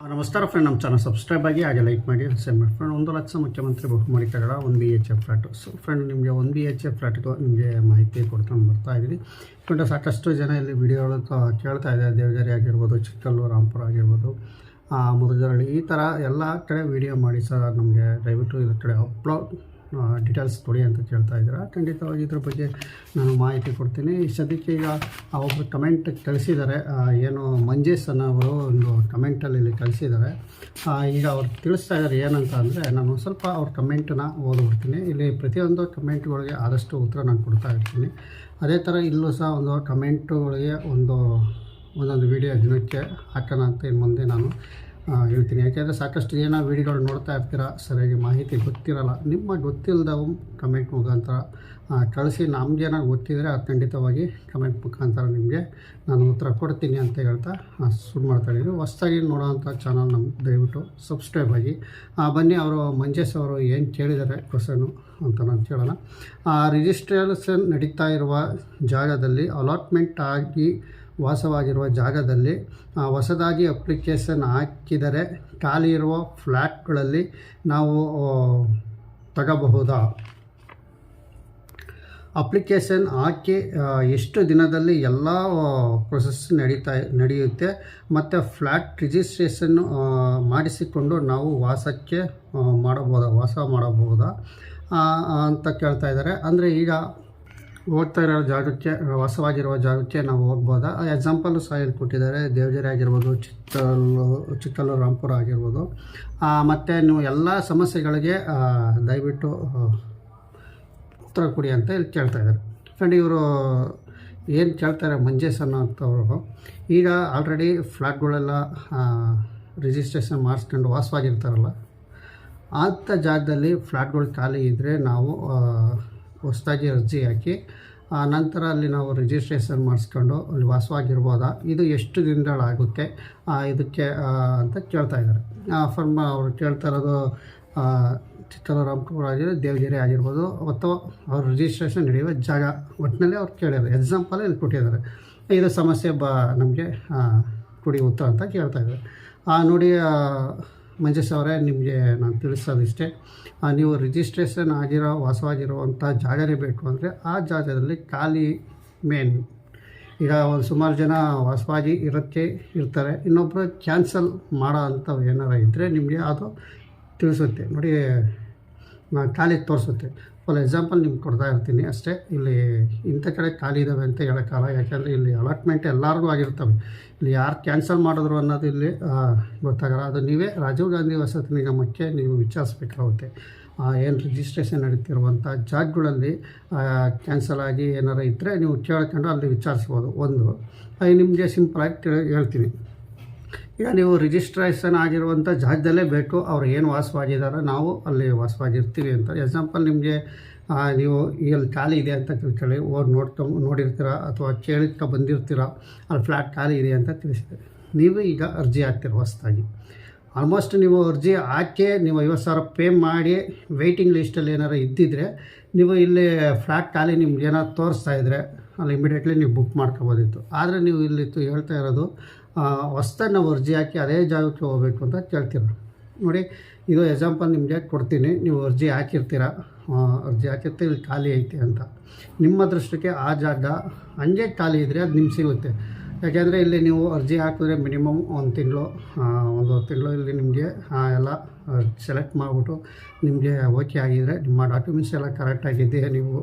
ನಮಸ್ಕಾರ ಫ್ರೆಂಡ್ ನಮ್ಮ channel subscribe ಆಗಿ ಹಾಗೆ ಲೈಕ್ ಮಾಡಿ ಶೇರ್ ಮಾಡಿ. ಫ್ರೆಂಡ್ ಒಂದು ಲಕ್ಷ ಮುಖ್ಯಮಂತ್ರಿ ಬಹುಮಾನಿ Kannada one B H F flat so friend ನಿಮಗೆ ಒನ್ ಬಿ ಎಚ್ ಎಫ್ ಫ್ಲಾಟ್ಗೂ ನಿಮಗೆ ಮಾಹಿತಿ ಕೊಡ್ತಾ ಬರ್ತಾ ಇದ್ದೀವಿ ಫ್ರೆಂಡ್ ಸಾಕಷ್ಟು ಜನ ಇಲ್ಲಿ ವಿಡಿಯೋಗಳು ಕೇಳ್ತಾ ಇದ್ದಾರೆ. ದೇವಗಿರಿ ಆಗಿರ್ಬೋದು ಚಿಕ್ಕಲ್ಲೂರು ರಾಂಪುರ ಆಗಿರ್ಬೋದು. ಮುದುಗರಳ್ಳಿ ಈ ಥರ ಎಲ್ಲ ಕಡೆ ವಿಡಿಯೋ ಮಾಡಿ ಸರ್, ನಮಗೆ ದಯವಿಟ್ಟು ಇದ್ರ ಕಡೆ ಅಪ್ಲೋಡ್ ಡೀಟೇಲ್ಸ್ ಕೊಡಿ ಅಂತ ಕೇಳ್ತಾ ಇದ್ದೀರಾ. ಖಂಡಿತವಾಗಿ ಇದ್ರ ಬಗ್ಗೆ ನಾನು ಮಾಹಿತಿ ಕೊಡ್ತೀನಿ. ಸದ್ಯಕ್ಕೆ ಈಗ ಒಬ್ಬರು ಕಮೆಂಟ್ ಕಳಿಸಿದ್ದಾರೆ. ಏನು ಮಂಜೇಶ್ ಅನ್ನೋವರು ಒಂದು ಕಮೆಂಟಲ್ಲಿ ಇಲ್ಲಿ ಕಳಿಸಿದ್ದಾರೆ. ಈಗ ಅವ್ರು ತಿಳಿಸ್ತಾ ಇದ್ದಾರೆ ಏನಂತ ಅಂದರೆ, ನಾನು ಸ್ವಲ್ಪ ಅವ್ರ ಕಮೆಂಟನ್ನು ಓದ್ಬಿಡ್ತೀನಿ ಇಲ್ಲಿ ಪ್ರತಿಯೊಂದು ಕಮೆಂಟ್ಗಳಿಗೆ ಆದಷ್ಟು ಉತ್ತರ ನಾನು ಕೊಡ್ತಾ ಇರ್ತೀನಿ. ಅದೇ ಥರ ಇಲ್ಲೂ ಸಹ ಒಂದು ಕಮೆಂಟುಗಳಿಗೆ ಒಂದು ಒಂದೊಂದು ವಿಡಿಯೋ ದಿನಕ್ಕೆ ಹಾಕೋಣ ಅಂತ ಇನ್ನು ಮುಂದೆ ನಾನು ಹೇಳ್ತೀನಿ. ಯಾಕೆಂದರೆ ಸಾಕಷ್ಟು ಜನ ವೀಡಿಯೋಗಳು ನೋಡ್ತಾ ಇರ್ತೀರ, ಸರಿಯಾಗಿ ಮಾಹಿತಿ ಗೊತ್ತಿರಲ್ಲ. ನಿಮ್ಮ ಗೊತ್ತಿಲ್ಲದವು ಕಮೆಂಟ್ ಮುಖಾಂತರ ಕಳಿಸಿ. ನಮಗೇನಾದ್ರು ಗೊತ್ತಿದ್ರೆ ಅದು ಖಂಡಿತವಾಗಿ ಕಮೆಂಟ್ ಮುಖಾಂತರ ನಿಮಗೆ ನಾನು ಉತ್ತರ ಕೊಡ್ತೀನಿ ಅಂತ ಹೇಳ್ತಾ ಶುರು ಮಾಡ್ತಾ ಇದ್ದೀನಿ. ಹೊಸ್ದಾಗಿ ನೋಡೋವಂಥ ಚಾನಲ್ ನಮ್ಮ ದಯವಿಟ್ಟು ಸಬ್ಸ್ಕ್ರೈಬ್ ಆಗಿ. ಬನ್ನಿ, ಅವರು ಮಂಜೇಶ್ ಅವರು ಏನು ಕೇಳಿದ್ದಾರೆ ಕ್ವಶನು ಅಂತ ನಾನು ಕೇಳೋಣ. ರಿಜಿಸ್ಟ್ರೇಷನ್ ನಡೀತಾ ಇರುವ ಜಾಗದಲ್ಲಿ ಅಲಾಟ್ಮೆಂಟ್ ಆಗಿ ವಾಸವಾಗಿರುವ ಜಾಗದಲ್ಲಿ ಹೊಸದಾಗಿ ಅಪ್ಲಿಕೇಶನ್ ಹಾಕಿದರೆ ಖಾಲಿ ಇರುವ ಫ್ಲ್ಯಾಟ್ಗಳಲ್ಲಿ ನಾವು ತಗಬಹುದಾ? ಅಪ್ಲಿಕೇಶನ್ ಹಾಕಿ ಎಷ್ಟು ದಿನದಲ್ಲಿ ಎಲ್ಲ ಪ್ರೊಸೆಸ್ ನಡೀತಾ, ನಡೆಯುತ್ತೆ, ಮತ್ತು ಫ್ಲ್ಯಾಟ್ ರಿಜಿಸ್ಟ್ರೇಷನ್ನು ಮಾಡಿಸಿಕೊಂಡು ನಾವು ವಾಸಕ್ಕೆ ಮಾಡಬಹುದಾ, ವಾಸ ಮಾಡಬಹುದಾ? ಅಂತ ಕೇಳ್ತಾ ಇದ್ದಾರೆ. ಅಂದರೆ ಈಗ ಹೋಗ್ತಾ ಇರೋ ಜಾಗಕ್ಕೆ, ವಾಸವಾಗಿರುವ ಜಾಗಕ್ಕೆ ನಾವು ಹೋಗ್ಬೋದಾ? ಎಕ್ಸಾಂಪಲ್ ಸಹ ಕೊಟ್ಟಿದ್ದಾರೆ ದೇವಜರಿ ಆಗಿರ್ಬೋದು ಚಿಕ್ಕಲ್ಲು ಚಿಕ್ಕಲ್ಲೂರು ರಾಂಪುರ ಆಗಿರ್ಬೋದು. ಮತ್ತು ನೀವು ಎಲ್ಲ ಸಮಸ್ಯೆಗಳಿಗೆ ದಯವಿಟ್ಟು ಉತ್ತರ ಕೊಡಿ ಅಂತ ಇಲ್ಲಿ ಕೇಳ್ತಾ ಇದ್ದಾರೆ. ಫ್ರೆಂಡ್ ಇವರು ಏನು ಕೇಳ್ತಾರೆ ಮಂಜೇಶ್ ಅನ್ನೋಂಥವ್ರು, ಈಗ ಆಲ್ರೆಡಿ ಫ್ಲ್ಯಾಟ್ಗಳೆಲ್ಲ ರಿಜಿಸ್ಟ್ರೇಷನ್ ಮಾಡಿಸ್ಕೊಂಡು ವಾಸವಾಗಿರ್ತಾರಲ್ಲ ಅಂಥ ಜಾಗದಲ್ಲಿ ಫ್ಲ್ಯಾಟ್ಗಳು ಖಾಲಿ ಇದ್ದರೆ ನಾವು ಹೊಸದಾಗಿ ಅರ್ಜಿ ಹಾಕಿ ಆ ನಂತರ ಅಲ್ಲಿ ನಾವು ರಿಜಿಸ್ಟ್ರೇಷನ್ ಮಾಡಿಸ್ಕೊಂಡು ಅಲ್ಲಿ ವಾಸವಾಗಿರ್ಬೋದಾ? ಇದು ಎಷ್ಟು ದಿನಗಳಾಗುತ್ತೆ? ಇದಕ್ಕೆ ಅಂತ ಕೇಳ್ತಾ ಇದ್ದಾರೆ. ಆ ಫರ್ಮ ಅವರು ಕೇಳ್ತಾ ಇರೋದು ಚಿತ್ತಲ ರಾಮಕುಮಾರ್ ಆಗಿರ್ಬೋದು ದೇವಗಿರಿ ಆಗಿರ್ಬೋದು ಅಥವಾ ಅವ್ರ ರಿಜಿಸ್ಟ್ರೇಷನ್ ನಡೆಯುವ ಜಾಗ. ಒಟ್ಟಿನಲ್ಲಿ ಅವ್ರು ಕೇಳಿದ್ದಾರೆ. ಎಕ್ಸಾಂಪಲ್ ಇಲ್ಲಿ ಕೊಟ್ಟಿದ್ದಾರೆ. ಇದು ಸಮಸ್ಯೆ ಬ ನಮಗೆ ಕುಡಿಯುತ್ತ ಅಂತ ಕೇಳ್ತಾ ಇದ್ದಾರೆ. ಆ, ನೋಡಿ ಮಂಜೇಶ್ ಅವರೇ, ನಿಮಗೆ ನಾನು ತಿಳಿಸೋದಿಷ್ಟೇ. ನೀವು ರಿಜಿಸ್ಟ್ರೇಷನ್ ಆಗಿರೋ, ವಾಸವಾಗಿರುವಂಥ ಜಾಗನೇ ಬೇಕು ಅಂದರೆ ಆ ಜಾಗದಲ್ಲಿ ಖಾಲಿ ಮೇನ್ ಈಗ ಒಂದು ಸುಮಾರು ಜನ ವಾಸವಾಗಿ ಇರೋಕ್ಕೆ ಇರ್ತಾರೆ. ಇನ್ನೊಬ್ಬರು ಕ್ಯಾನ್ಸಲ್ ಮಾಡೋ ಅಂಥವು ಏನಾರು ಇದ್ದರೆ ನಿಮಗೆ ಅದು ತಿಳಿಸುತ್ತೆ. ನೋಡಿ ಖಾಲಿ ತೋರಿಸುತ್ತೆ. ಫಾರ್ ಎಕ್ಸಾಂಪಲ್ ನಿಮ್ಗೆ ಕೊಡ್ತಾ ಇರ್ತೀನಿ ಅಷ್ಟೇ. ಇಲ್ಲಿ ಇಂಥ ಕಡೆ ಖಾಲಿ ಇದ್ದಾವೆ ಅಂತ ಹೇಳೋಕ್ಕಲ್ಲ ಯಾಕೆಂದರೆ ಇಲ್ಲಿ ಅಲಾಟ್ಮೆಂಟ್ ಎಲ್ಲರಿಗೂ ಆಗಿರ್ತವೆ. ಇಲ್ಲಿ ಯಾರು ಕ್ಯಾನ್ಸಲ್ ಮಾಡಿದ್ರು ಅನ್ನೋದು ಇಲ್ಲಿ ಗೊತ್ತಾಗಲ್ಲ. ಅದು ನೀವೇ ರಾಜೀವ್ ಗಾಂಧಿ ವಸತಿ ನಿಗಮಕ್ಕೆ ನೀವು ವಿಚಾರಿಸ್ಬೇಕಾಗುತ್ತೆ. ಏನು ರಿಜಿಸ್ಟ್ರೇಷನ್ ನಡೀತಿರುವಂಥ ಜಾಗಗಳಲ್ಲಿ ಕ್ಯಾನ್ಸಲ್ ಆಗಿ ಏನಾರು ಇದ್ದರೆ ನೀವು ಕೇಳ್ಕೊಂಡು ಅಲ್ಲಿ ವಿಚಾರಿಸ್ಬೋದು. ಒಂದು ನಿಮಗೆ ಸಿಂಪಲಾಗಿ ಹೇಳ್ತೀನಿ. ಈಗ ನೀವು ರಿಜಿಸ್ಟ್ರೇಷನ್ ಆಗಿರುವಂಥ ಜಾಗದಲ್ಲೇ ಬೇಕು, ಅವ್ರು ಏನು ವಾಸವಾಗಿದ್ದಾರೆ ನಾವು ಅಲ್ಲಿ ವಾಸವಾಗಿರ್ತೀವಿ ಅಂತ ಎಕ್ಸಾಂಪಲ್ ನಿಮಗೆ ನೀವು ಇಲ್ಲಿ ಖಾಲಿ ಇದೆ ಅಂತ ತಿಳ್ಕೊಳ್ಳಿ ಹೋಗಿ ನೋಡ್ಕೊಂಡು ನೋಡಿರ್ತೀರ ಅಥವಾ ಕೇಳಿದ್ಕ ಬಂದಿರ್ತೀರ, ಅಲ್ಲಿ ಫ್ಲ್ಯಾಟ್ ಖಾಲಿ ಇದೆ ಅಂತ ತಿಳಿಸಿದೆ ನೀವು ಈಗ ಅರ್ಜಿ ಹಾಕ್ತೀರ ಹೊಸದಾಗಿ. ಆಲ್ಮೋಸ್ಟ್ ನೀವು ಅರ್ಜಿ ಹಾಕಿ, ನೀವು ಐವತ್ತು ಸಾವಿರ ಪೇ ಮಾಡಿ ವೆಯ್ಟಿಂಗ್ ಲಿಸ್ಟಲ್ಲಿ ಏನಾರು ಇದ್ದಿದ್ರೆ, ನೀವು ಇಲ್ಲಿ ಫ್ಲ್ಯಾಟ್ ಖಾಲಿ ನಿಮ್ಗೆ ಏನಾದ್ರು ತೋರಿಸ್ತಾ ಇದ್ದರೆ ಅಲ್ಲಿ ಇಮಿಡಿಯೇಟ್ಲಿ ನೀವು ಬುಕ್ ಮಾಡ್ಕೋಬೋದಿತ್ತು. ಆದರೆ ನೀವು ಇಲ್ಲಿ ಹೇಳ್ತಾ ಇರೋದು ಹೊಸ್ದಾಗಿ ನಾವು ಅರ್ಜಿ ಹಾಕಿ ಅದೇ ಜಾಗಕ್ಕೆ ಹೋಗಬೇಕು ಅಂತ ಕೇಳ್ತೀರ. ನೋಡಿ, ಇದು ಎಕ್ಸಾಂಪಲ್ ನಿಮಗೆ ಕೊಡ್ತೀನಿ. ನೀವು ಅರ್ಜಿ ಹಾಕಿರ್ತೀರ. ಅರ್ಜಿ ಹಾಕಿರ್ತೀರ ಖಾಲಿ ಐತೆ ಅಂತ. ನಿಮ್ಮ ದೃಷ್ಟಕ್ಕೆ ಆ ಜಾಗ, ಹಂಗೆ ಖಾಲಿ ಇದ್ದರೆ ಅದು ನಿಮ್ಗೆ ಸಿಗುತ್ತೆ. ಯಾಕೆಂದರೆ ಇಲ್ಲಿ ನೀವು ಅರ್ಜಿ ಹಾಕಿದ್ರೆ ಮಿನಿಮಮ್ ಒಂದು ತಿಂಗಳು ಒಂದು ತಿಂಗಳು ಇಲ್ಲಿ ನಿಮಗೆ ಎಲ್ಲ ಸೆಲೆಕ್ಟ್ ಮಾಡಿಬಿಟ್ಟು ನಿಮಗೆ ಓಕೆ ಆಗಿದರೆ ನಿಮ್ಮ ಡಾಕ್ಯುಮೆಂಟ್ಸ್ ಎಲ್ಲ ಕರೆಕ್ಟಾಗಿದೆಯಾ ನೀವು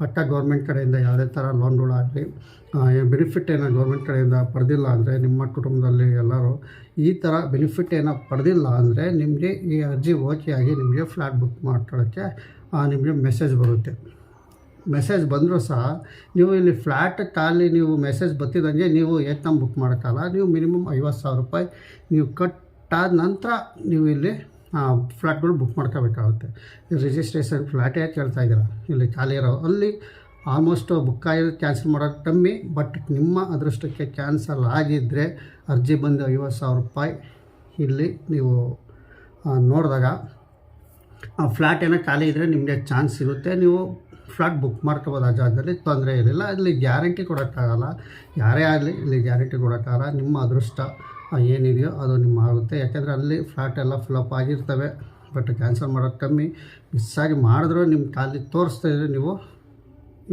ಒಟ್ಟ ಗೌರ್ಮೆಂಟ್ ಕಡೆಯಿಂದ ಯಾವುದೇ ಥರ ಲೋನ್ಗಳಾಗಲಿ ಬೆನಿಫಿಟ್ ಏನೋ ಗೌರ್ಮೆಂಟ್ ಕಡೆಯಿಂದ ಪಡೆದಿಲ್ಲ ಅಂದರೆ ನಿಮ್ಮ ಕುಟುಂಬದಲ್ಲಿ ಎಲ್ಲರೂ ಈ ಥರ ಬೆನಿಫಿಟ್ ಏನೋ ಪಡೆದಿಲ್ಲ ಅಂದರೆ ನಿಮಗೆ ಈ ಅರ್ಜಿ ಓಕೆ ಆಗಿ ನಿಮಗೆ ಫ್ಲ್ಯಾಟ್ ಬುಕ್ ಮಾಡ್ಕೊಳ್ಳೋಕ್ಕೆ ನಿಮಗೆ ಮೆಸೇಜ್ ಬರುತ್ತೆ. ಮೆಸೇಜ್ ಬಂದರೂ ಸಹ ನೀವು ಇಲ್ಲಿ ಫ್ಲ್ಯಾಟ್ ಖಾಲಿ ನೀವು ಮೆಸೇಜ್ ಬರ್ತಿದ್ದಂಗೆ ನೀವು ಯತ್ನ ಬುಕ್ ಮಾಡೋಕ್ಕಲ್ಲ ನೀವು ಮಿನಿಮಮ್ ಐವತ್ತು ಸಾವಿರ ರೂಪಾಯಿ ನೀವು ಕಟ್ಟಾದ ನಂತರ ನೀವು ಇಲ್ಲಿ ಫ್ಲ್ಯಾಟ್ಗಳು ಬುಕ್ ಮಾಡ್ಕೋಬೇಕಾಗುತ್ತೆ. ರಿಜಿಸ್ಟ್ರೇಷನ್ ಫ್ಲ್ಯಾಟೇ ಕೇಳ್ತಾ ಇದ್ದೀರ? ಇಲ್ಲಿ ಖಾಲಿ ಇರೋ ಅಲ್ಲಿ ಆಲ್ಮೋಸ್ಟ್ ಬುಕ್ ಆಗಿರೋದು ಕ್ಯಾನ್ಸಲ್ ಮಾಡೋದು ಕಮ್ಮಿ ಬಟ್ ನಿಮ್ಮ ಅದೃಷ್ಟಕ್ಕೆ ಕ್ಯಾನ್ಸಲ್ ಆಗಿದ್ದರೆ ಅರ್ಜಿ ಬಂದು ಐವತ್ತು ಸಾವಿರ ರೂಪಾಯಿ ಇಲ್ಲಿ ನೀವು ನೋಡಿದಾಗ, ಆ ಫ್ಲ್ಯಾಟ್ ಏನೋ ಖಾಲಿ ಇದ್ದರೆ ನಿಮಗೆ ಚಾನ್ಸ್ ಸಿಗುತ್ತೆ. ನೀವು ಫ್ಲಾಟ್ ಬುಕ್ ಮಾಡ್ಕೋಬೋದು ಆ ಜಾಗದಲ್ಲಿ ತೊಂದರೆ ಇರಲಿಲ್ಲ ಅಲ್ಲಿ ಗ್ಯಾರಂಟಿ ಕೊಡೋಕ್ಕಾಗಲ್ಲ. ಯಾರೇ ಆಗಲಿ ಇಲ್ಲಿ ಗ್ಯಾರಂಟಿ ಕೊಡೋಕ್ಕಾಗಲ್ಲ. ನಿಮ್ಮ ಅದೃಷ್ಟ ಏನಿದೆಯೋ ಅದು ನಿಮ್ಮ ಆಗುತ್ತೆ. ಯಾಕೆಂದರೆ ಅಲ್ಲಿ ಫ್ಲಾಟ್ ಎಲ್ಲ ಫಿಲಪ್ ಆಗಿರ್ತವೆ. ಬಟ್ ಕ್ಯಾನ್ಸಲ್ ಮಾಡೋದು ಕಮ್ಮಿ. ಮಿಸ್ ಆಗಿ ಮಾಡಿದ್ರು ನಿಮ್ಮ ಖಾಲಿ ತೋರಿಸ್ತಾ ಇದ್ರೆ ನೀವು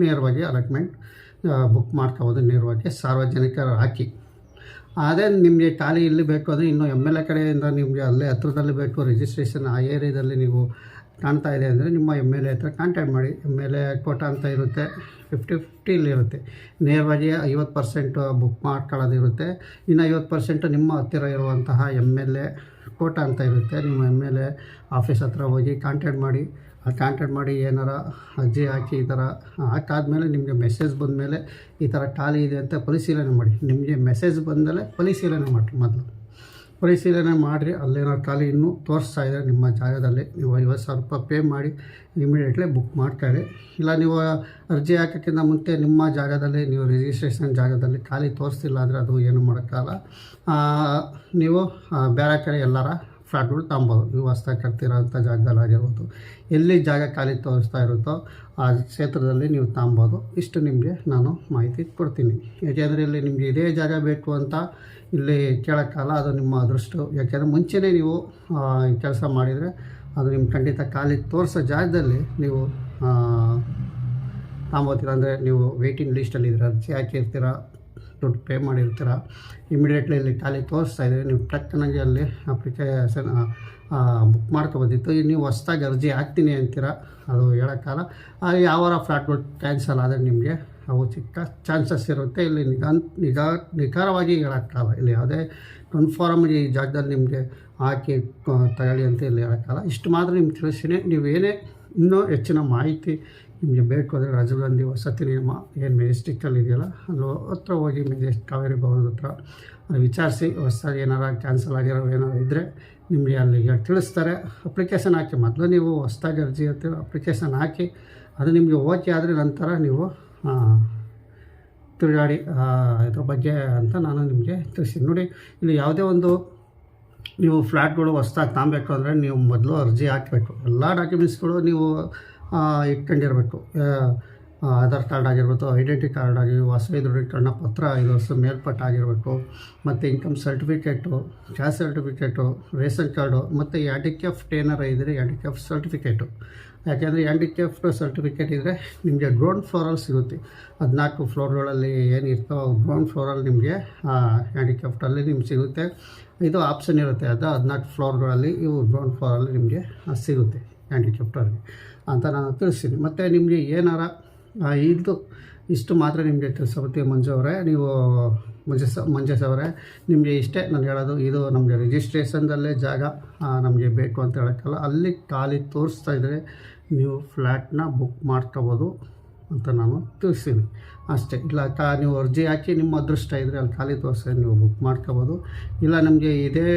ನೇರವಾಗಿ ಅಲಾಟ್ಮೆಂಟ್ ಬುಕ್ ಮಾಡ್ಕೋಬೋದು ನೇರವಾಗಿ ಸಾರ್ವಜನಿಕರು ಹಾಕಿ. ಅದೇ ನಿಮಗೆ ಖಾಲಿ ಇಲ್ಲಿ ಬೇಕು ಅಂದರೆ ಇನ್ನೂ ಎಂ ಎಲ್ ಎ ಕಡೆಯಿಂದ ನಿಮಗೆ ಅಲ್ಲೇ ಹತ್ರದಲ್ಲಿ ಬೇಕು. ರಿಜಿಸ್ಟ್ರೇಷನ್ ಆ ಏರಿಯಾದಲ್ಲಿ ನೀವು ಕಾಣ್ತಾ ಇದೆ ಅಂದರೆ ನಿಮ್ಮ ಎಂ ಎಲ್ ಎ ಹತ್ರ ಕಾಂಟ್ಯಾಕ್ಟ್ ಮಾಡಿ. ಎಂ ಎಲ್ ಎ ಕೋಟ ಅಂತ ಇರುತ್ತೆ. ಫಿಫ್ಟಿ ಫಿಫ್ಟಿಲಿ ಇರುತ್ತೆ. ನೇರವಾಗಿ ಐವತ್ತು ಪರ್ಸೆಂಟು ಬುಕ್ ಮಾಡ್ಕೊಳ್ಳೋದಿರುತ್ತೆ. ಇನ್ನು ಐವತ್ತು ಪರ್ಸೆಂಟು ನಿಮ್ಮ ಹತ್ತಿರ ಇರುವಂತಹ ಎಂ ಎಲ್ ಎ ಕೋಟ ಅಂತ ಇರುತ್ತೆ. ನಿಮ್ಮ ಎಂ ಎಲ್ ಎ ಆಫೀಸ್ ಹತ್ರ ಹೋಗಿ ಕಾಂಟ್ಯಾಕ್ಟ್ ಮಾಡಿ. ಕಾಂಟ್ಯಾಕ್ಟ್ ಮಾಡಿ ಏನಾರ ಅರ್ಜಿ ಹಾಕಿ ಈ ಥರ ಹಾಕಾದ್ಮೇಲೆ ನಿಮಗೆ ಮೆಸೇಜ್ ಬಂದಮೇಲೆ ಈ ಥರ ಖಾಲಿ ಇದೆ ಅಂತ ಪರಿಶೀಲನೆ ಮಾಡಿ. ನಿಮಗೆ ಮೆಸೇಜ್ ಬಂದಮೇಲೆ ಪರಿಶೀಲನೆ ಮಾಡಿರಿ ಮೊದಲು. ಪರಿಶೀಲನೆ ಮಾಡಿರಿ, ಅಲ್ಲೇನಾದ್ರು ಖಾಲಿ ಇನ್ನೂ ತೋರಿಸ್ತಾ ಇದೆ ನಿಮ್ಮ ಜಾಗದಲ್ಲಿ ನೀವು ಐವತ್ತು ಸಾವಿರ ರೂಪಾಯಿ ಪೇ ಮಾಡಿ ಇಮಿಡಿಯೇಟ್ಲಿ ಬುಕ್ ಮಾಡ್ಕೊಳ್ಳಿ ಇಲ್ಲ ನೀವು ಅರ್ಜಿ ಹಾಕೋಕ್ಕಿಂತ ಮುಂಚೆ ನಿಮ್ಮ ಜಾಗದಲ್ಲಿ, ನೀವು ರಿಜಿಸ್ಟ್ರೇಷನ್ ಜಾಗದಲ್ಲಿ ಖಾಲಿ ತೋರಿಸ್ತಿಲ್ಲ ಅಂದರೆ ಅದು ಏನು ಮಾಡೋಕ್ಕಾಗಲ್ಲ. ನೀವು ಬೇರೆ ಕಡೆ ಎಲ್ಲರ ಫ್ಲಾಟ್ಗಳು ತಗೊಬೋದು ನೀವು ಹೊಸ್ದಾಗಿ ಕಟ್ತಿರೋ ಅಂಥ ಜಾಗದಲ್ಲಿ ಆಗಿರ್ಬೋದು ಎಲ್ಲಿ ಜಾಗ ಖಾಲಿ ತೋರಿಸ್ತಾ ಇರುತ್ತೋ ಆ ಕ್ಷೇತ್ರದಲ್ಲಿ ನೀವು ತಾಂಬೋದು. ಇಷ್ಟು ನಿಮಗೆ ನಾನು ಮಾಹಿತಿ ಕೊಡ್ತೀನಿ. ಯಾಕೆಂದರೆ ಇಲ್ಲಿ ನಿಮಗೆ ಇದೇ ಜಾಗ ಬೇಕು ಅಂತ ಇಲ್ಲಿ ಕೇಳೋಕ್ಕಲ್ಲ ಅದು ನಿಮ್ಮ ಅದೃಷ್ಟು. ಯಾಕೆಂದರೆ ಮುಂಚೆನೇ ನೀವು ಕೆಲಸ ಮಾಡಿದರೆ ಅದು ನಿಮ್ಮ ಖಂಡಿತ ಖಾಲಿ ತೋರಿಸೋ ಜಾಗದಲ್ಲಿ ನೀವು ತಾಂಬೋತೀರ ಅಂದರೆ ನೀವು ವೆಯ್ಟಿಂಗ್ ಲಿಸ್ಟಲ್ಲಿ ಇದ್ದೀರ ಅರ್ಜಿ ಹಾಕಿರ್ತೀರ ದುಡ್ಡು ಪೇ ಮಾಡಿರ್ತೀರ ಇಮಿಡಿಯೇಟ್ಲಿ ಇಲ್ಲಿ ಖಾಲಿ ತೋರಿಸ್ತಾ ಇದ್ದೀವಿ ನೀವು ಟಕ್ಕನಾಗಿ ಅಲ್ಲಿ ಅಪ್ಲಿಕೇಶನ್ ಬುಕ್ ಮಾಡ್ಕೊಬೋದಿತ್ತು ನೀವು ಹೊಸ್ದಾಗಿ ಅರ್ಜಿ ಹಾಕ್ತೀನಿ ಅಂತೀರ, ಅದು ಹೇಳೋಕ್ಕಲ್ಲ ಆ, ಯಾವಾರ ಫ್ಲಾಟ್ಗಳು ಕ್ಯಾನ್ಸಲ್ ಆದರೆ ನಿಮಗೆ ಅವು ಚಿಕ್ಕ ಚಾನ್ಸಸ್ ಇರುತ್ತೆ. ಇಲ್ಲಿ ನಿಗಾ ನಿಗಾ, ನಿಖರವಾಗಿ ಹೇಳೋಕ್ಕಲ್ಲ ಇಲ್ಲಿ ಯಾವುದೇ ಕನ್ಫರ್ಮ್ ಈ ಜಾಗದಲ್ಲಿ ನಿಮಗೆ ಹಾಕಿ ತಗೊಳ್ಳಿ ಅಂತ ಇಲ್ಲಿ ಹೇಳೋಕ್ಕಲ್ಲ ಇಷ್ಟು ಮಾತ್ರ ನಿಮ್ಗೆ ತಿಳಿಸ್ತೀನಿ. ನೀವೇನೇ ಇನ್ನೂ ಹೆಚ್ಚಿನ ಮಾಹಿತಿ ನಿಮಗೆ ಬೇಕು ಅಂದರೆ ರಾಜೀವ್ ಗಾಂಧಿ ವಸತಿ ನಿಯಮ ಏನು ಮೆಜೆಸ್ಟಿಕ್ಕಲ್ಲಿ ಇದೆಯಲ್ಲ, ಅಲ್ಲಿ ಹತ್ರ ಹೋಗಿ ಮೆಜೆಸ್ಟ್ ಕಾವೇರಿ ಭವನದ ಹತ್ರ ವಿಚಾರಿಸಿ, ಹೊಸದಾಗಿ ಏನಾರು ಕ್ಯಾನ್ಸಲ್ ಆಗಿರೋ ಏನಾರು ಇದ್ದರೆ ನಿಮಗೆ ಅಲ್ಲಿ ತಿಳಿಸ್ತಾರೆ. ಅಪ್ಲಿಕೇಶನ್ ಹಾಕಿ, ಮೊದಲು ನೀವು ಹೊಸದಾಗಿ ಅರ್ಜಿ ಅಂತ ಅಪ್ಲಿಕೇಶನ್ ಹಾಕಿ, ಅದು ನಿಮಗೆ ಓಕೆ ಆದರೆ ನಂತರ ನೀವು ತಿರುಗಾಡಿ ಇದ್ರ ಬಗ್ಗೆ ಅಂತ ನಾನು ನಿಮಗೆ ತಿಳಿಸ್ತೀನಿ. ನೋಡಿ, ಇಲ್ಲಿ ಯಾವುದೇ ಒಂದು ನೀವು ಫ್ಲ್ಯಾಟ್ಗಳು ಹೊಸ್ದಾಗಿ ತಾಂಬೇಕು ಅಂದರೆ ನೀವು ಮೊದಲು ಅರ್ಜಿ ಹಾಕಬೇಕು. ಎಲ್ಲ ಡಾಕ್ಯುಮೆಂಟ್ಸ್ಗಳು ನೀವು ಇಟ್ಕೊಂಡಿರಬೇಕು. ಆಧಾರ್ ಕಾರ್ಡ್ ಆಗಿರ್ಬೋದು ಐಡೆಂಟಿ ಕಾರ್ಡ್ ಆಗಿ ವಾಸವಿ ದೃಢೀಕರಣ ಪತ್ರ ಐದು ವರ್ಷ ಮೇಲ್ಪಟ್ಟ ಆಗಿರಬೇಕು, ಮತ್ತು income certificate caste certificate ration card, ಮತ್ತು ಹ್ಯಾಂಡಿಕ್ಯಾಫ್ಟ್ ಟೇನರ್ ಇದ್ದರೆ ಹ್ಯಾಂಡಿಕ್ಯಾಫ್ಟ್ ಸರ್ಟಿಫಿಕೇಟು ಯಾಕೆಂದರೆ ಹ್ಯಾಂಡಿಕ್ಯಾಫ್ಟ್ ಸರ್ಟಿಫಿಕೇಟ್ ಇದ್ದರೆ ನಿಮಗೆ ಗ್ರೌಂಡ್ ಫ್ಲೋರಲ್ಲಿ ಸಿಗುತ್ತೆ. ಹದಿನಾಲ್ಕು ಫ್ಲೋರ್ಗಳಲ್ಲಿ ಏನು ಗ್ರೌಂಡ್ ಫ್ಲೋರಲ್ಲಿ ನಿಮಗೆ ಹ್ಯಾಂಡಿಕ್ಯಾಫ್ಟಲ್ಲಿ ನಿಮ್ಗೆ ಸಿಗುತ್ತೆ. ಇದು ಆಪ್ಷನ್ ಇರುತ್ತೆ. ಅದು ಹದಿನಾಲ್ಕು ಫ್ಲೋರ್ಗಳಲ್ಲಿ ಇವು ಗ್ರೌಂಡ್ ಫ್ಲೋರಲ್ಲಿ ನಿಮಗೆ ಸಿಗುತ್ತೆ. ಹ್ಯಾಂಡಿಕ್ಯಾಫ್ಟಲ್ಲಿ ಅಂತ ನಾನು ತಿಳಿಸ್ತೀನಿ. ಮತ್ತು ನಿಮಗೆ ಏನಾರ ಇದು ಇಷ್ಟು ಮಾತ್ರ ನಿಮಗೆ ತಿಳಿಸಬತ್ತಿ ಮಂಜು ಅವರೇ. ನೀವು ಮಂಜಸ್ ಮಂಜಸ್ ಅವರೇ ನಿಮಗೆ ಇಷ್ಟೇ ನಾನು ಹೇಳೋದು, ಇದು ನಮಗೆ ರಿಜಿಸ್ಟ್ರೇಷನ್ದಲ್ಲೇ ಜಾಗ ನಮಗೆ ಬೇಕು ಅಂತ ಹೇಳೋಕ್ಕಲ್ಲ ಅಲ್ಲಿ ಖಾಲಿ ತೋರಿಸ್ತಾ ಇದ್ದರೆ ನೀವು ಫ್ಲ್ಯಾಟ್ನ ಬುಕ್ ಮಾಡ್ಕೋಬೋದು. ಅಂತ ನಾನು ತಿಳಿಸ್ತೀನಿ. ಅಷ್ಟೇ. ಇಲ್ಲ ತಾ ನೀವು ಅರ್ಜಿ ಹಾಕಿ ನಿಮ್ಮ ಅದೃಷ್ಟ ಇದ್ದರೆ ಅಲ್ಲಿ ಖಾಲಿ ತೋರಿಸಿ, ನೀವು ಬುಕ್ ಮಾಡ್ಕೋಬೋದು. ಇಲ್ಲ, ನಮಗೆ ಇದೇ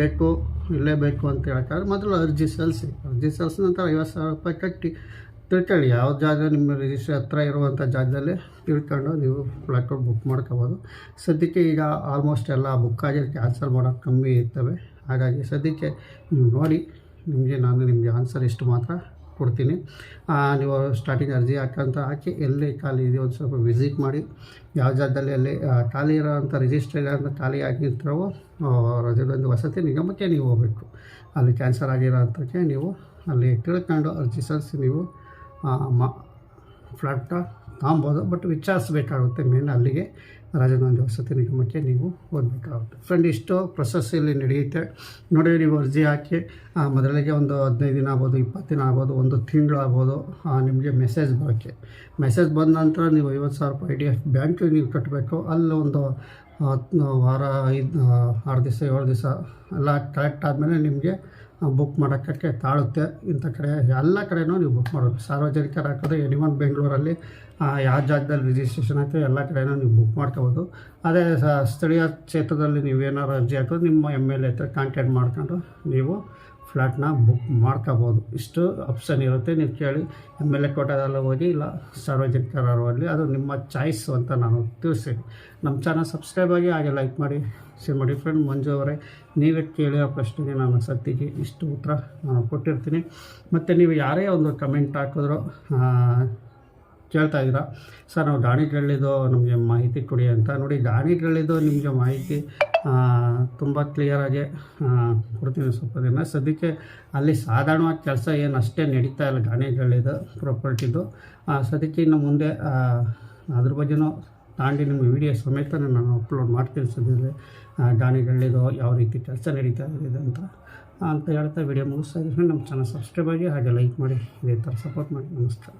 ಬೇಕು, ಇಲ್ಲೇ ಬೇಕು ಅಂತ ಹೇಳೋಕ್ಕಾದ್ರೆ ಮೊದಲು ಅರ್ಜಿ ಸಲ್ಲಿಸಿ. ಅರ್ಜಿ ಸಲ್ಲಿಸಿದ ನಂತರ ಐವತ್ತು ಸಾವಿರ ರೂಪಾಯಿ ಕಟ್ಟಿ ತಿಳ್ಕೊಳ್ಳಿ. ಯಾವ ಜಾಗ ನಿಮ್ಮ ರಿಜಿಸ್ಟ್ರ್ ಹತ್ರ ಇರುವಂಥ ಜಾಗದಲ್ಲೇ ತಿಳ್ಕೊಂಡು ನೀವು ಫ್ಲಾಟ್ ಬುಕ್ ಮಾಡ್ಕೋಬೋದು. ಸದ್ಯಕ್ಕೆ ಈಗ ಆಲ್ಮೋಸ್ಟ್ ಎಲ್ಲ ಬುಕ್ ಆಗಿ ಕ್ಯಾನ್ಸಲ್ ಮಾಡೋಕ್ಕೆ ಕಮ್ಮಿ ಇರ್ತವೆ. ಹಾಗಾಗಿ ಸದ್ಯಕ್ಕೆ ನೀವು ನೋಡಿ, ನಿಮಗೆ ನಾನು ನಿಮಗೆ ಆನ್ಸರ್ ಇಷ್ಟು ಮಾತ್ರ ಕೊಡ್ತೀನಿ. ನೀವು ಸ್ಟಾರ್ಟಿಂಗ್ ಅರ್ಜಿ ಹಾಕಂತ ಹಾಕಿ ಎಲ್ಲಿ ಖಾಲಿ ಇದೆಯೋ ಒಂದು ಸ್ವಲ್ಪ ವಿಸಿಟ್ ಮಾಡಿ. ಯಾವ ಜಾಗದಲ್ಲಿ ಅಲ್ಲಿ ಖಾಲಿ ಇರೋವಂಥ ರಿಜಿಸ್ಟರ್ ಇರೋಂಥ ಖಾಲಿ ಆಗಿರ್ತಾವೋ ರಜೆಗಳಿಂದ ವಸತಿ ನಿಗಮಕ್ಕೆ ನೀವು ಹೋಗಬೇಕು. ಅಲ್ಲಿ ಕ್ಯಾನ್ಸರ್ ಆಗಿರೋ ಅಂಥಕ್ಕೆ ನೀವು ಅಲ್ಲಿ ತಿಳ್ಕೊಂಡು ಅರ್ಜಿ ಸಲ್ಲಿಸಿ ನೀವು ಮ ಫ್ಲಾಟ್ನ ತಗೊಬೋದು ಬಟ್ ವಿಚಾರಿಸ್ಬೇಕಾಗುತ್ತೆ ಮೇನ್ ಅಲ್ಲಿಗೆ. ರಾಜೀವ್ ವಸತಿ ನಿಗಮಕ್ಕೆ ನೀವು ಹೋಗಬೇಕಾಗುತ್ತೆ. ಫ್ರೆಂಡ್ ಇಷ್ಟು ಪ್ರೊಸೆಸ್ ಇಲ್ಲಿ ನಡೆಯುತ್ತೆ. ನೋಡಿ, ನೀವು ಅರ್ಜಿ ಹಾಕಿ ಮೊದಲಿಗೆ ಒಂದು ಹದಿನೈದು ದಿನ ಆಗ್ಬೋದು, ಇಪ್ಪತ್ತು ದಿನ ಆಗ್ಬೋದು, ಒಂದು ತಿಂಗಳು ಆಗ್ಬೋದು ನಿಮಗೆ ಮೆಸೇಜ್ ಬರೋಕ್ಕೆ. ಮೆಸೇಜ್ ಬಂದ ನಂತರ ನೀವು ಐವತ್ತು ಸಾವಿರ ರೂಪಾಯಿ ಐ ಡಿ ಎಫ್ ಬ್ಯಾಂಕಿಗೆ ನೀವು ಕಟ್ಟಬೇಕು. ಅಲ್ಲಿ ಒಂದು ಹತ್ತು, ವಾರ, ಐದು ಆರು ದಿವಸ, ಏಳು ದಿವಸ ಎಲ್ಲ ಕಲೆಕ್ಟ್ ಆದಮೇಲೆ ನಿಮಗೆ ಬುಕ್ ಮಾಡೋಕ್ಕೆ ತಾಳುತ್ತೆ. ಇಂಥ ಕಡೆ, ಎಲ್ಲ ಕಡೆಯೂ ನೀವು ಬುಕ್ ಮಾಡಬೇಕು. ಸಾರ್ವಜನಿಕರು ಎನಿ ಎನಿವನ್ ಬೆಂಗಳೂರಲ್ಲಿ ಯಾವ ಜಾಗದಲ್ಲಿ ರಿಜಿಸ್ಟ್ರೇಷನ್ ಆಯಿತು ಎಲ್ಲ ಕಡೆನೂ ನೀವು ಬುಕ್ ಮಾಡ್ಕೋಬೋದು. ಅದೇ ಸ್ಥಳೀಯ ಕ್ಷೇತ್ರದಲ್ಲಿ ನೀವೇನಾದ್ರು ಅರ್ಜಿ ಹಾಕಿದ್ರೆ ನಿಮ್ಮ ಎಂ ಎಲ್ ಎ ಹತ್ರ ಕಾಂಟ್ಯಾಕ್ಟ್ ಮಾಡ್ಕೊಂಡು ನೀವು ಫ್ಲ್ಯಾಟ್ನ ಬುಕ್ ಮಾಡ್ಕೋಬೋದು. ಇಷ್ಟು ಆಪ್ಷನ್ ಇರುತ್ತೆ. ನೀವು ಕೇಳಿ ಎಂ ಎಲ್ ಎ ಕೋಟಾದಲ್ಲಿ ಹೋಗಿ, ಇಲ್ಲ ಸಾರ್ವಜನಿಕರು ಹೋಗಲಿ ಅದು ನಿಮ್ಮ ಚಾಯ್ಸ್ ಅಂತ ನಾನು ತಿಳಿಸ್ತೀನಿ. ನಮ್ಮ ಚಾನಲ್ ಸಬ್ಸ್ಕ್ರೈಬ್ ಆಗಿ ಹಾಗೆ ಲೈಕ್ ಮಾಡಿ ಶೇರ್ ಮಾಡಿ ಫ್ರೆಂಡ್ ಮಂಜು ಅವರೇ. ನೀವೇ ಕೇಳಿರೋ ಪ್ರಶ್ನೆಗೆ ನಾನು ಸತ್ತಿಗೆ ಇಷ್ಟು ಉತ್ತರ ನಾನು ಕೊಟ್ಟಿರ್ತೀನಿ. ಮತ್ತು ನೀವು ಯಾರೇ ಒಂದು ಕಮೆಂಟ್ ಹಾಕಿದ್ರು ಕೇಳ್ತಾ ಇದ್ದೀರಾ? ಸರ್, ನಾವು ದಾಣಿಗಳ್ಳಿದು ನಮಗೆ ಮಾಹಿತಿ ಕೊಡಿ ಅಂತ ನೋಡಿ ದಾಣಿಗಳ್ಳಿದು ನಿಮಗೆ ಮಾಹಿತಿ ತುಂಬ ಕ್ಲಿಯರಾಗಿ ಕೊಡ್ತೀನಿ ಸ್ವಲ್ಪ ದಿನ. ಸದ್ಯಕ್ಕೆ ಅಲ್ಲಿ ಸಾಧಾರಣವಾಗಿ ಕೆಲಸ ಏನು ಅಷ್ಟೇ ನಡೀತಾ ಇಲ್ಲ ದಾಣಿಗಳ್ಳಿದು ಪ್ರಾಪರ್ಟಿದು ಸದ್ಯಕ್ಕೆ ಇನ್ನು ಮುಂದೆ ಅದ್ರ ಬಗ್ಗೆನೂ ತಾಂಡಿ ನಿಮ್ಮ ವಿಡಿಯೋ ಸಮೇತ ನಾನು ಅಪ್ಲೋಡ್ ಮಾಡ್ತೀನಿ ಸದ್ಯದಲ್ಲಿ. ದಾಣಿಗಳ್ಳಿದು ಯಾವ ರೀತಿ ಕೆಲಸ ನಡೀತಾ ಇದೆ ಅಂತ ಅಂತ ಹೇಳ್ತಾ ವಿಡಿಯೋ ಮುಗಿಸ್ತಾ ಇದ್ದೀನಿ. ನಮ್ಮ ಚಾನಲ್ ಸಬ್ಸ್ಕ್ರೈಬ್ ಆಗಿ ಹಾಗೆ ಲೈಕ್ ಮಾಡಿ, ಇದೇ ಥರ ಸಪೋರ್ಟ್ ಮಾಡಿ. ನಮಸ್ಕಾರ.